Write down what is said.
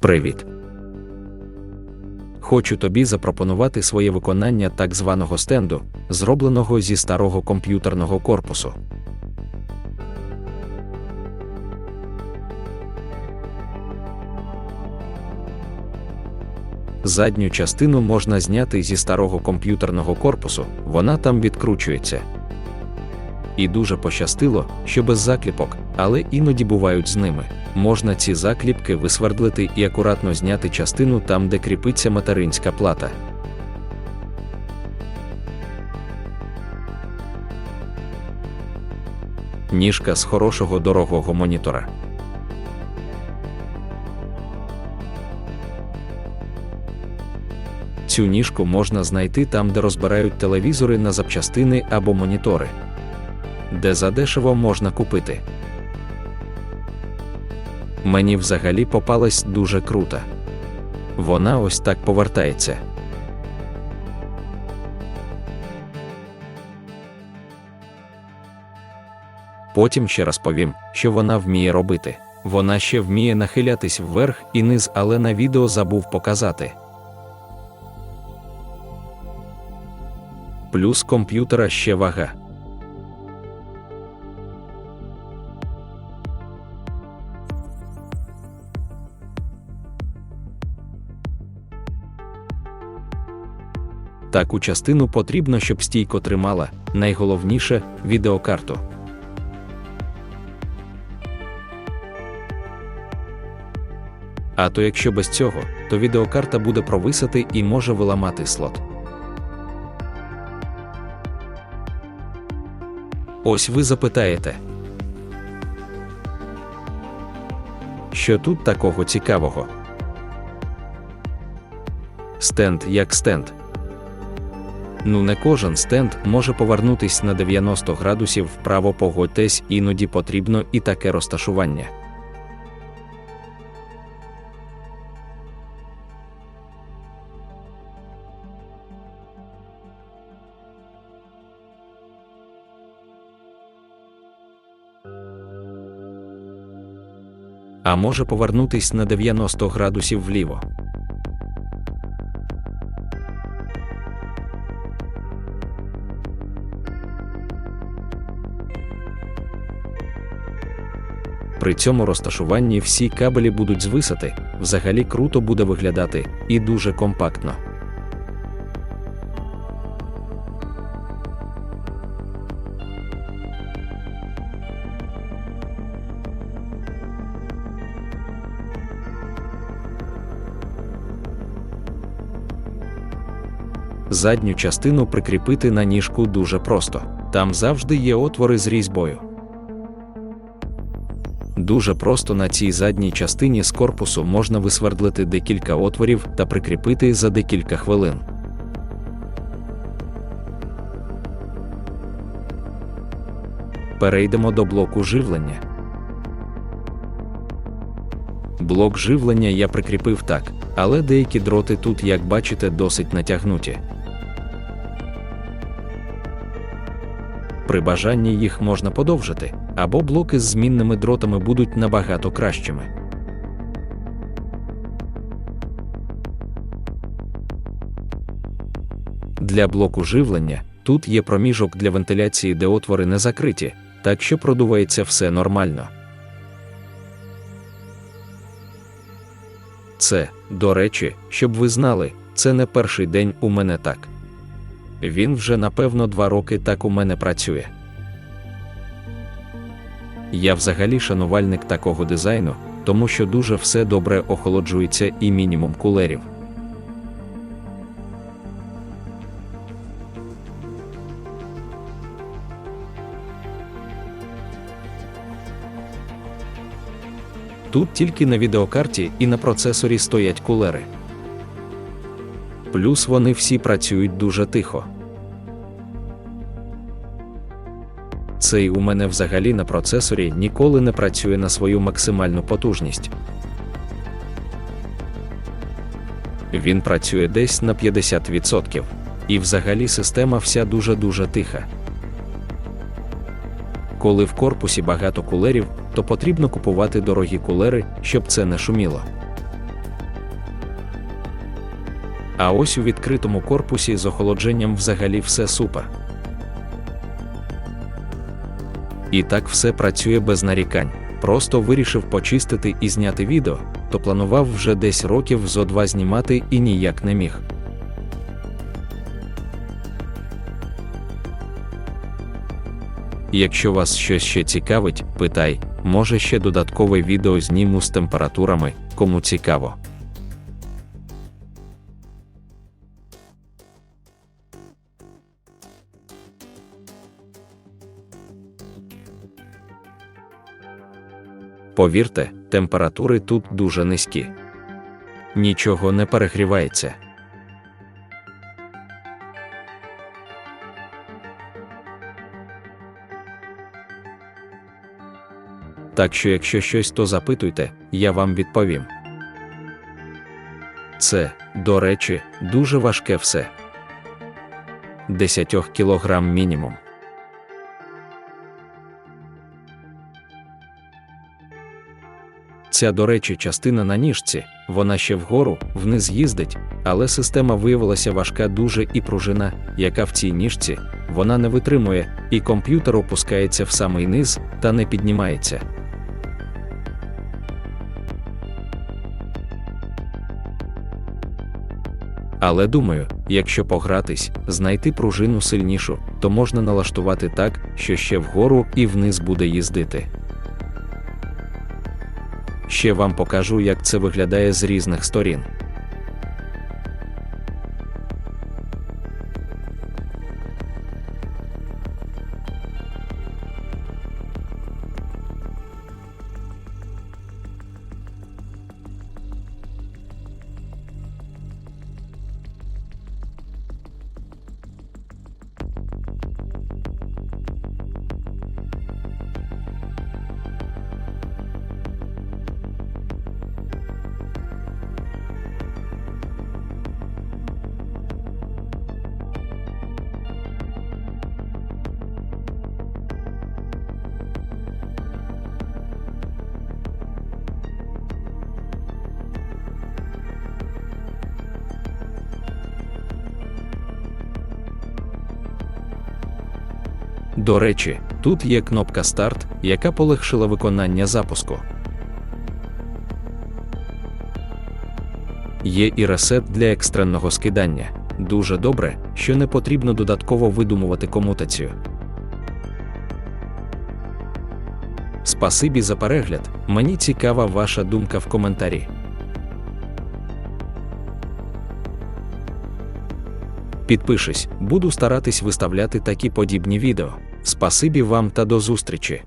Привіт! Хочу тобі запропонувати своє виконання так званого стенду, зробленого зі старого комп'ютерного корпусу. Задню частину можна зняти зі старого комп'ютерного корпусу, вона там відкручується. І дуже пощастило, що без закліпок, але іноді бувають з ними. Можна ці закліпки висвердлити і акуратно зняти частину там, де кріпиться материнська плата. Ніжка з хорошого дорогого монітора. Цю ніжку можна знайти там, де розбирають телевізори на запчастини або монітори, де задешево можна купити. Мені взагалі попалась дуже крута. Вона ось так повертається. Потім ще раз повім, що вона вміє робити. Вона ще вміє нахилятись вверх і низ, але на відео забув показати. Плюс комп'ютера ще вага. Таку частину потрібно, щоб стійко тримала, найголовніше відеокарту. А то якщо без цього, то відеокарта буде провисати і може виламати слот. Ось ви запитаєте. Що тут такого цікавого? Стенд як стенд. Ну, не кожен стенд може повернутись на 90 градусів вправо погодьтесь, іноді потрібно і таке розташування. А може повернутись на 90 градусів вліво. При цьому розташуванні всі кабелі будуть звисати, взагалі круто буде виглядати і дуже компактно. Задню частину прикріпити на ніжку дуже просто. Там завжди є отвори з різьбою. Дуже просто на цій задній частині з корпусу можна висвердлити декілька отворів та прикріпити за декілька хвилин. Перейдемо до блоку живлення. Блок живлення я прикріпив так, але деякі дроти тут, як бачите, досить натягнуті. При бажанні їх можна подовжити, або блоки з змінними дротами будуть набагато кращими. Для блоку живлення тут є проміжок для вентиляції, де отвори не закриті, так що продувається все нормально. Це, до речі, щоб ви знали, це не перший день у мене так. Він вже напевно два роки так у мене працює. Я взагалі шанувальник такого дизайну, тому що дуже все добре охолоджується і мінімум кулерів. Тут тільки на відеокарті і на процесорі стоять кулери. Плюс вони всі працюють дуже тихо. Цей у мене взагалі на процесорі ніколи не працює на свою максимальну потужність. Він працює десь на 50%. І взагалі система вся дуже-дуже тиха. Коли в корпусі багато кулерів, то потрібно купувати дорогі кулери, щоб це не шуміло. А ось у відкритому корпусі з охолодженням взагалі все супер. І так все працює без нарікань. Просто вирішив почистити і зняти відео, то планував вже десь років зо два знімати і ніяк не міг. Якщо вас щось ще цікавить, питай, може ще додаткове відео зніму з температурами, кому цікаво. Повірте, температури тут дуже низькі. Нічого не перегрівається. Так що, якщо щось, то запитуйте, я вам відповім. Це, до речі, дуже важке все. 10 кілограм мінімум. Ця, до речі, частина на ніжці, вона ще вгору, вниз їздить, але система виявилася важка дуже і пружина, яка в цій ніжці, вона не витримує, і комп'ютер опускається в самий низ та не піднімається. Але думаю, якщо погратись, знайти пружину сильнішу, то можна налаштувати так, що ще вгору і вниз буде їздити. Ще вам покажу, як це виглядає з різних сторін. До речі, тут є кнопка старт, яка полегшила виконання запуску. Є і ресет для екстреного скидання. Дуже добре, що не потрібно додатково видумувати комутацію. Спасибі за перегляд. Мені цікава ваша думка в коментарі. Підпишись, буду старатись виставляти такі подібні відео. Спасибі вам та до зустрічі!